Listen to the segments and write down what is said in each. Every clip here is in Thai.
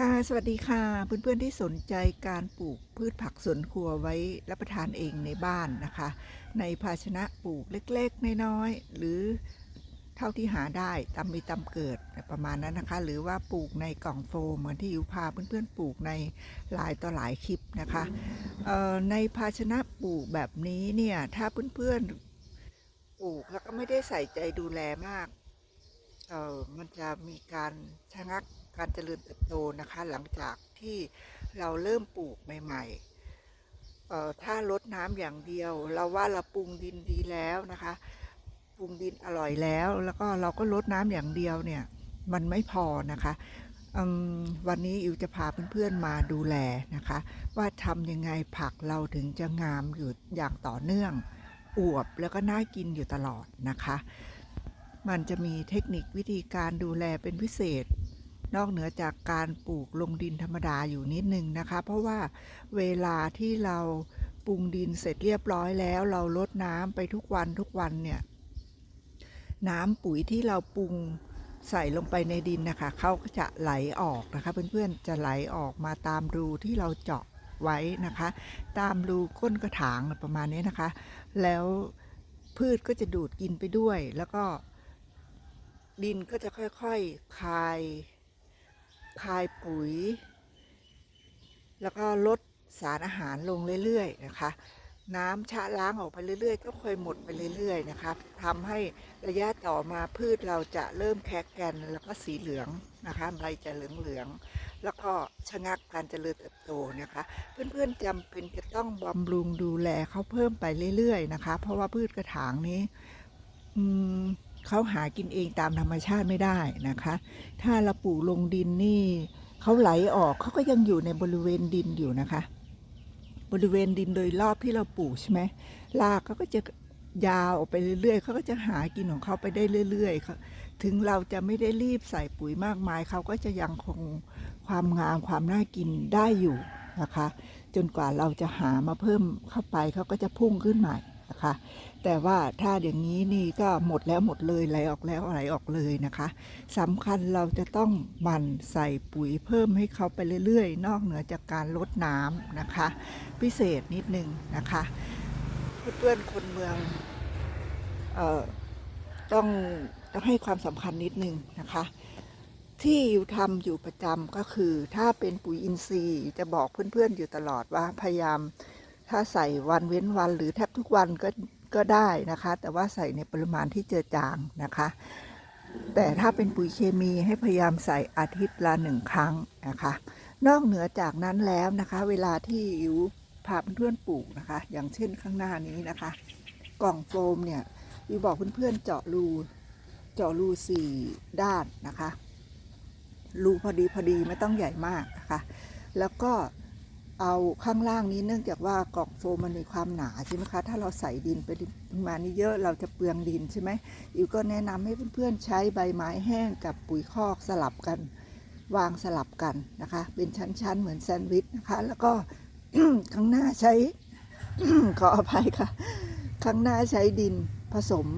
ค่ะ สวัสดีค่ะ เพื่อนๆที่สนใจการปลูกพืชผักสวนครัวไว้รับประทานเองในบ้านนะคะ ในภาชนะปลูกเล็กๆ น้อยๆ หรือเท่าที่หาได้ตามมีตามเกิดประมาณนั้นนะคะ หรือว่าปลูกในกล่องโฟมเหมือนที่ยูพาเพื่อนๆปลูกในหลายต่อหลายคลิปนะคะในภาชนะปลูกแบบนี้เนี่ยถ้าเพื่อนๆปลูกแล้วก็ไม่ได้ใส่ใจดูแลมากเออมันจะมีการชะงัก การเจริญเติบโตนะคะ หลังจากที่เราเริ่มปลูกใหม่ๆเอ่อถ้ารดน้ำอย่างเดียว เราว่าเราปรุงดินดีแล้วนะคะปรุงดินอร่อยแล้ว แล้วก็เราก็รดน้ำอย่างเดียวเนี่ย มันไม่พอนะคะวันนี้อิวจะพาเพื่อนๆมาดูแลนะคะ ว่าทำยังไงผักเราถึงจะงามอยู่อย่างต่อเนื่อง อวบแล้วก็น่ากินอยู่ตลอดนะคะ มันจะมีเทคนิควิธีการดูแลเป็นพิเศษ นอกเหนือจากการปลูกลงดินธรรมดาอยู่นิดนึงนะคะ เพราะว่าเวลาที่เราปรุงดินเสร็จเรียบร้อยแล้ว เราลดน้ำไปทุกวันทุกวันเนี่ย น้ำปุ๋ยที่เราปรุงใส่ลงไปในดินนะคะเขาจะไหลออกนะคะ เพื่อนๆจะไหลออกมาตามรูที่เราเจาะไว้นะคะ ตามรูก้นกระถางประมาณนี้นะคะ แล้วพืชก็จะดูดกินไปด้วย แล้วก็ดินก็จะค่อยๆคาย คายปุ๋ย แล้วก็ลดสารอาหารลงเรื่อยๆนะคะ น้ำชะล้างออกไปเรื่อยๆ ก็ค่อยหมดไปเรื่อยๆนะคะทำให้ระยะต่อมาพืชเราจะเริ่มแคกแกนแล้วก็สีเหลืองนะคะใบจะเหลืองๆแล้วก็ชะงักการเจริญเติบโตนะคะ เพื่อนๆจำเป็นจะต้องบำรุงดูแลเขาเพิ่มไปเรื่อยๆนะคะ เพราะว่าพืชกระถางนี้ อืม เขาหากินเองตามธรรมชาติไม่ได้นะคะ ถ้าเราปลูกลงดินนี่เขาไหลออกเขาก็ยังอยู่ในบริเวณดินอยู่นะคะ บริเวณดินโดยรอบที่เราปลูกใช่ไหมรากเขาก็จะยาวออกไปเรื่อยๆเขาก็จะหากินของเขาไปได้เรื่อยๆถึงเราจะไม่ได้รีบใส่ปุ๋ยมากมายเขาก็จะยังคงความงามความน่ากินได้อยู่นะคะ จนกว่าเราจะหามาเพิ่มเข้าไปเขาก็จะพุ่งขึ้นใหม่ นะคะ แต่ว่าถ้าอย่างนี้นี่ก็หมดแล้วหมดเลยไหลออกแล้วไหลออกเลยนะคะสำคัญเราจะต้องหมั่นใส่ปุ๋ยเพิ่มให้เขาไปเรื่อยๆ นอกเหนือจากการลดน้ำนะคะ พิเศษนิดนึงนะคะเพื่อนๆคนเมืองเอ่อต้องต้องให้ความสำคัญนิดนึงนะคะ ที่อยู่ทำอยู่ประจำก็คือ ถ้าเป็นปุ๋ยอินทรีย์จะบอกเพื่อนๆอยู่ตลอดว่าพยายาม ถ้าใส่วันเว้นวันหรือแทบทุกวันก็ก็ได้นะคะ แต่ว่าใส่ในปริมาณที่เจือจางนะคะ แต่ถ้าเป็นปุ๋ยเคมีให้พยายามใส่อาทิตย์ละหนึ่งครั้งนะคะ นอกเหนือจากนั้นแล้วนะคะ เวลาที่อิวพาเพื่อนปลูกนะคะ อย่างเช่นข้างหน้านี้นะคะ กล่องโฟมเนี่ยอิวบอกเพื่อนๆเจาะรูเจาะรูสี่ด้านนะคะรูพอดีพอดีไม่ต้องใหญ่มากนะคะ แล้วก็ เอาข้างล่างนี้เนื่องจากว่ากล่องโฟมมันมีความหนาใช่ไหมคะ ถ้าเราใส่ดินไปมานี้เยอะเราจะเปลืองดินใช่ไหมอิวก็แนะนำให้เพื่อนๆใช้ใบไม้แห้งกับปุ๋ยคอกสลับกัน วางสลับกันนะคะ เป็นชั้นๆ เหมือนแซนด์วิชนะคะ แล้วก็ข้างหน้าใช้ขออภัยค่ะ ข้างหน้าใช้ดินผสม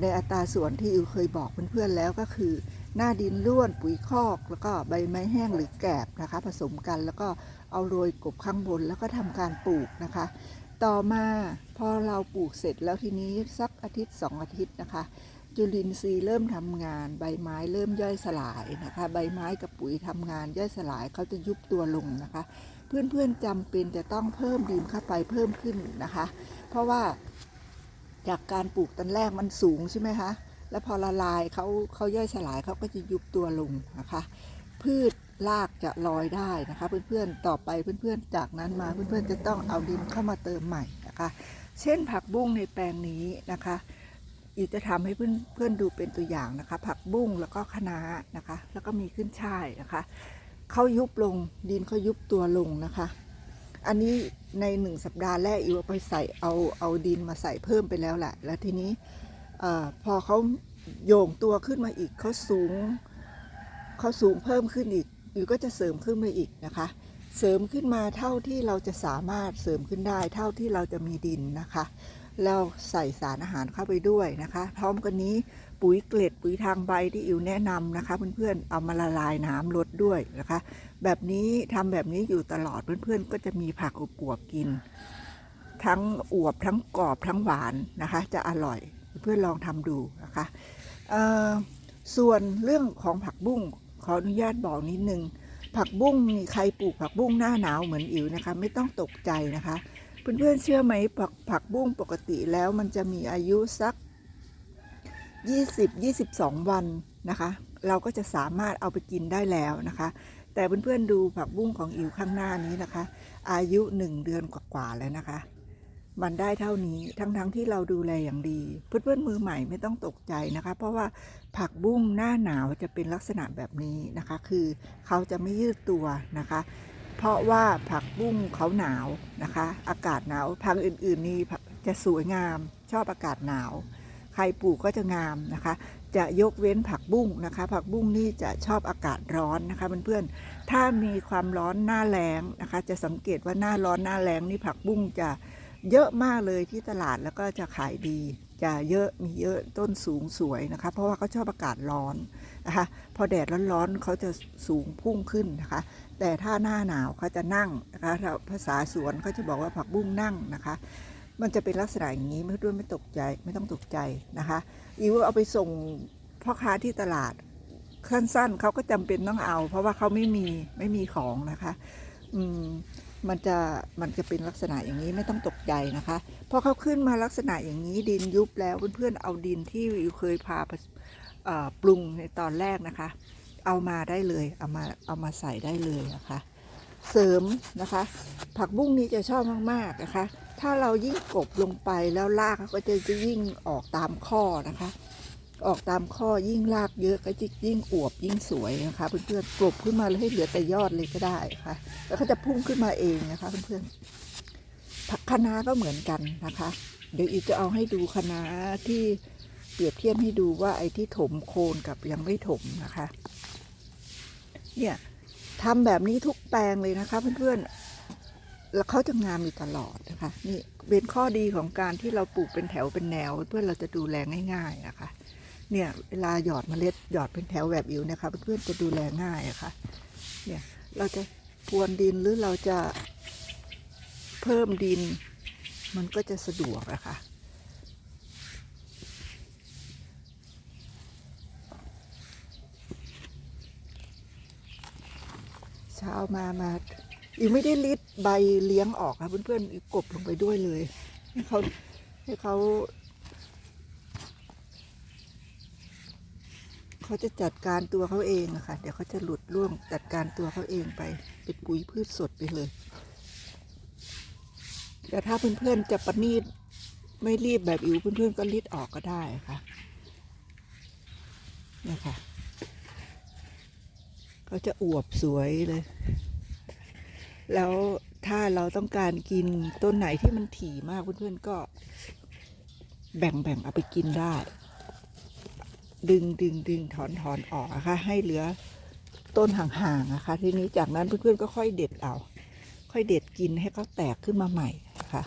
ในอัตราส่วนที่อิวเคยบอกเพื่อนๆแล้วก็คือ หน้าดินร่วนปุ๋ยคอก แล้วก็ใบไม้แห้งหรือแกบนะคะ ผสมกันแล้วก็ เอาโรยกบข้างบนแล้วก็ทำการปลูกนะคะ ต่อมาพอเราปลูกเสร็จแล้วทีนี้สักอาทิตย์สองอาทิตย์นะคะ จุลินทรีย์เริ่มทำงาน ใบไม้เริ่มย่อยสลายนะคะ ใบไม้กับปุ๋ยทำงานย่อยสลายเขาจะยุบตัวลงนะคะ เพื่อนๆจำเป็นจะต้องเพิ่มดินเข้าไปเพิ่มขึ้นนะคะ เพราะว่าจากการปลูกตอนแรกมันสูงใช่ไหมคะ แล้วพอละลายเขาเขาย่อยสลายเขาก็จะยุบตัวลงนะคะ พืชรากจะลอยได้นะคะ เพื่อนๆต่อไปเพื่อนๆจากนั้นมาเพื่อนๆจะต้องเอาดินเข้ามาเติมใหม่นะคะ เช่นผักบุ้งในแปลงนี้นะคะ อีจะทำให้เพื่อนๆดูเป็นตัวอย่างนะคะ ผักบุ้งแล้วก็คะน้านะคะ แล้วก็มีขึ้นช่ายนะคะเขายุบลงดินเขายุบตัวลงนะคะ อันนี้ในหนึ่งสัปดาห์แรกอีวเอาไปใส่เอาเอาดินมาใส่เพิ่มไปแล้วแหละแล้วทีนี้อพอเขาโยงตัวขึ้นมาอีกเขาสูง เขาสูงเพิ่มขึ้นอีกหรือก็จะเสริมขึ้นมาอีกนะคะ เสริมขึ้นมาเท่าที่เราจะสามารถเสริมขึ้นได้ เท่าที่เราจะมีดินนะคะ เราใส่สารอาหารเข้าไปด้วยนะคะ พร้อมกันนี้ปุ๋ยเกล็ดปุ๋ยทางใบที่อิวแนะนำนะคะ เพื่อนๆเอามาละลายน้ำลดด้วยนะคะ แบบนี้ทำแบบนี้อยู่ตลอดเพื่อนๆก็จะมีผักอวบกิน ทั้งอวบทั้งกรอบทั้งหวานนะคะ จะอร่อยเพื่อนลองทำดูนะคะส่วนเรื่องของผักบุ้ง ออนุญาตบอกนิดนึง ผักบุ้งมีใครปลูกผักบุ้งหน้าหนาวเหมือนอิ๋วนะคะ ไม่ต้องตกใจนะคะ เพื่อนๆเชื่อไหมผักผักบุ้งปกติแล้วมันจะมีอายุสัก 20-22 วันนะคะ เราก็จะสามารถเอาไปกินได้แล้วนะคะ แต่เพื่อนๆดูผักบุ้งของอิ๋วข้างหน้านี้นะคะ อายุ 1 เดือนกว่าๆแล้วนะคะ มันได้เท่านี้ทั้งๆที่เราดูแลอย่างดี เพื่อนๆมือใหม่ไม่ต้องตกใจนะคะ เพราะว่าผักบุ้งหน้าหนาวจะเป็นลักษณะแบบนี้นะคะ คือเขาจะไม่ยืดตัวนะคะ เพราะว่าผักบุ้งเขาหนาวนะคะ อากาศหนาวพังธุ์อื่นๆนี่จะสวยงาม ชอบอากาศหนาว ใครปลูกก็จะงามนะคะ จะยกเว้นผักบุ้งนะคะ ผักบุ้งนี่จะชอบอากาศร้อนนะคะเพื่อนๆถ้ามีความร้อนหน้าแล้งนะคะ จะสังเกตว่าหน้าร้อนหน้าแล้งนี่ผักบุ้งจะ เยอะมากเลยที่ตลาดแล้วก็จะขายดี จะเยอะมีเยอะต้นสูงสวยนะคะ เพราะว่าเขาชอบอากาศร้อนนะคะพอแดดร้อนๆเขาจะสูงพุ่งขึ้นนะคะ แต่ถ้าหน้าหนาวเขาจะนั่งนะคะภาษาสวนเขาจะบอกว่าผักบุ้งนั่งนะคะมันจะเป็นลักษณะอย่างนี้ไม่ด้วยไม่ตกใจไม่ต้องตกใจนะคะอีวเอาไปส่งพ่อค้าที่ตลาดสั้นๆเขาก็จำเป็นต้องเอา เพราะว่าเขาไม่มีไม่มีของนะคะ อืม มันจะมันจะเป็นลักษณะอย่างนี้ไม่ต้องตกใจนะคะ พอเขาขึ้นมาลักษณะอย่างนี้ดินยุบแล้วเพื่อนๆเอาดินที่วิวเคยพาปรุงในตอนแรกนะคะ เอามาได้เลยเอามาเอามาใส่ได้เลยนะคะ เสริมนะคะ ผักบุ้งนี้จะชอบมากๆนะคะ ถ้าเรายิ่งกบลงไปแล้วรากก็จะจะยิ่งออกตามข้อนะคะ ออกตามข้อยิ่งรากเยอะก็จะยิ่งอวบยิ่งสวยนะคะเพื่อนๆกลบขึ้นมาเลยให้เหลือแต่ยอดเลยก็ได้ค่ะ แล้วก็จะพุ่งขึ้นมาเองนะคะเพื่อนๆผักคะน้าก็เหมือนกันนะคะ เดี๋ยวอีกจะเอาให้ดูคะน้าที่เปรียบเทียบให้ดูว่าไอ้ที่ถมโคนกับยังไม่ถมนะคะ เนี่ยทำแบบนี้ทุกแปลงเลยนะคะเพื่อนๆ แล้วเขาจะงามอยู่ตลอดนะคะ นี่เป็นข้อดีของการที่เราปลูกเป็นแถวเป็นแนว เพื่อเราจะดูแลง่าย ๆ นะคะ เนี่ยเวลาหยอดเมล็ดหยอดเป็นแถวแบบอิ๋วนะคะเพื่อนๆจะดูแลง่ายอะคะ่ะเนี่ยเราจะพรวนดินหรือเราจะเพิ่มดิน มันก็จะสะดวกอะค่ะเช้ามามาอีกไม่ได้ลิดใบเลี้ยงออกค่ะเพื่อนๆกบลงไปด้วยเลยให้เขาให้เขา เขาจะจัดการตัวเขาเองอะค่ะ เดี๋ยวเขาจะหลุดร่วงจัดการตัวเขาเองไป เป็นปุ๋ยพืชสดไปเลย แต่ถ้าเพื่อนๆจะประณีตไม่รีบแบบอิ๋วเพื่อนๆก็รีดออกก็ได้ค่ะนี่ค่ะเขาจะอวบสวยเลย แล้วถ้าเราต้องการกินต้นไหนที่มันถี่มากเพื่อนๆก็ แบ่งๆเอาไปกินได้ ดึงดึงดึงถอนถอนออกนะคะให้เหลือต้นห่างๆนะคะ ทีนี้จากนั้นเพื่อนๆก็ค่อยเด็ดเอา ค่อยเด็ดกินให้เขาแตกขึ้นมาใหม่นะคะ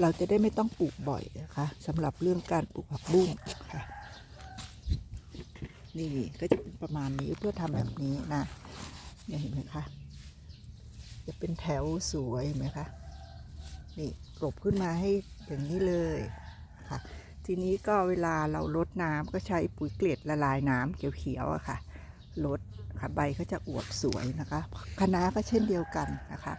เราจะได้ไม่ต้องปลูกบ่อยนะคะสำหรับเรื่องการปลูกผักบุ้งค่ะนี่ก็จะเป็นประมาณนี้เพื่อทำแบบนี้นะเนี่ยเห็นไหมคะจะเป็นแถวสวยเห็นไหมคะนี่กลบขึ้นมาให้อย่างนี้เลย ทีนี้ก็เวลาเราลดน้ำก็ใช้ปุ๋ยเกล็ดละลายน้ำเขียวๆอะค่ะลดค่ะใบก็จะอวบสวยนะคะคะน้าก็เช่นเดียวกันนะคะ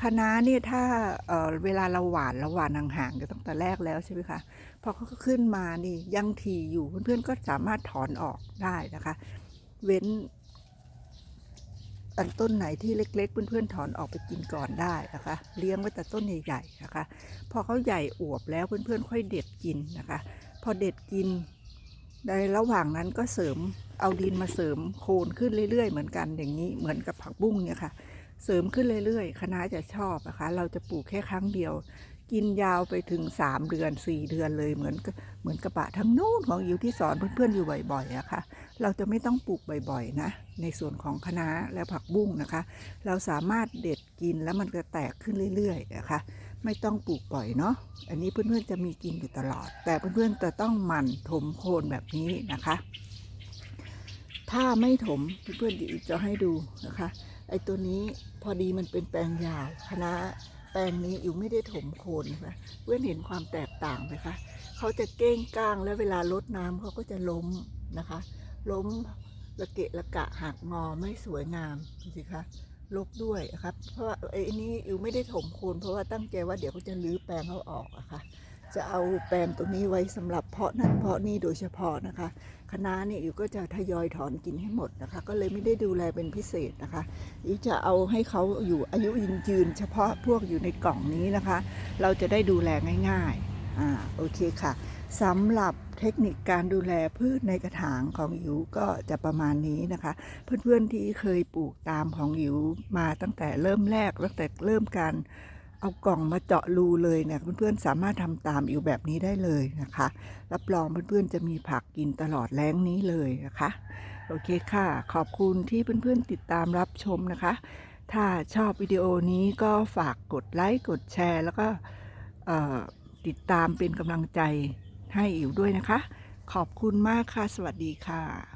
คะน้าเนี่ยถ้าเอ่อเวลาเราหวานเราหวานห่างๆกันตั้งแต่แรกแล้วใช่ไหมคะพอเขาขึ้นมานี่ยังทีอยู่เพื่อนๆก็สามารถถอนออกได้นะคะ เว้น อันต้นไหนที่เล็ก ๆ เพื่อนๆถอนออกไปกินก่อนได้นะคะ เลี้ยงไว้แต่ต้นใหญ่ๆนะคะ พอเขาใหญ่อวบแล้วเพื่อนๆค่อยเด็ดกินนะคะ พอเด็ดกินในระหว่างนั้นก็เสริมเอาดินมาเสริมโคนขึ้นเรื่อยๆ เหมือนกันอย่างนี้เหมือนกับผักบุ้งเนี่ยค่ะ เสริมขึ้นเรื่อยๆคณะจะชอบนะคะ เราจะปลูกแค่ครั้งเดียว กินยาวไปถึง 3 เดือน 4 เดือนเลยเหมือนเหมือนกระบะทั้งนู้นของอิวที่สอนเพื่อนๆอยู่บ่อยๆอะค่ะ เราจะไม่ต้องปลูกบ่อยๆนะ ในส่วนของคะน้าและผักบุ้งนะคะ เราสามารถเด็ดกินแล้วมันจะแตกขึ้นเรื่อยๆนะคะ ไม่ต้องปลูกปล่อยเนาะ อันนี้เพื่อนๆจะมีกินอยู่ตลอด แต่เพื่อนๆจะต้องหมั่นถมโคนแบบนี้นะคะ ถ้าไม่ถมเพื่อนๆจะให้ดูนะคะ ไอ้ตัวนี้พอดีมันเป็นแปลงยาวคณะแปลงนี้อิวไม่ได้ถมโคนนะคะเพื่อนเห็นความแตกต่างไหมคะ เขาจะเก้งก้างแล้วเวลาลดน้ำเขาก็จะล้ม นะคะ ล้มระเกะระกะหักงอไม่สวยงามดูสิคะลกด้วยครับ เพราะไอ้นี้อิวไม่ได้ถมโคนเพราะว่าตั้งใจว่าเดี๋ยวเขาจะรื้อแปลงเขาออกอะค่ะ จะเอาแปลงตรงนี้ไว้สำหรับเพาะนั่นเพาะนี่โดยเฉพาะนะคะคณะนี่อิวก็จะทยอยถอนกินให้หมดนะคะ ก็เลยไม่ได้ดูแลเป็นพิเศษนะคะอิวจะเอาให้เขาอยู่อายุยืนยืน เฉพาะพวกอยู่ในกล่องนี้นะคะ เราจะได้ดูแลง่ายๆอ่าโอเคค่ะ สำหรับเทคนิคการดูแลพืชในกระถางของอิวก็จะประมาณนี้นะคะ เพื่อนๆที่เคยปลูกตามของอิวมาตั้งแต่เริ่มแรกตั้งแต่เริ่มการเอากล่องมาเจาะรูเลยเนี่ยเพื่อนๆสามารถทำตามอิวแบบนี้ได้เลยนะคะ รับรองเพื่อนๆจะมีผักกินตลอดแล้งนี้เลยนะคะ โอเคค่ะ ขอบคุณที่เพื่อนๆติดตามรับชมนะคะ ถ้าชอบวิดีโอนี้ก็ฝากกดไลค์กดแชร์ แล้วก็ติดตามเป็นกำลังใจ ให้อิ๋วด้วยนะคะ ขอบคุณมากค่ะ สวัสดีค่ะ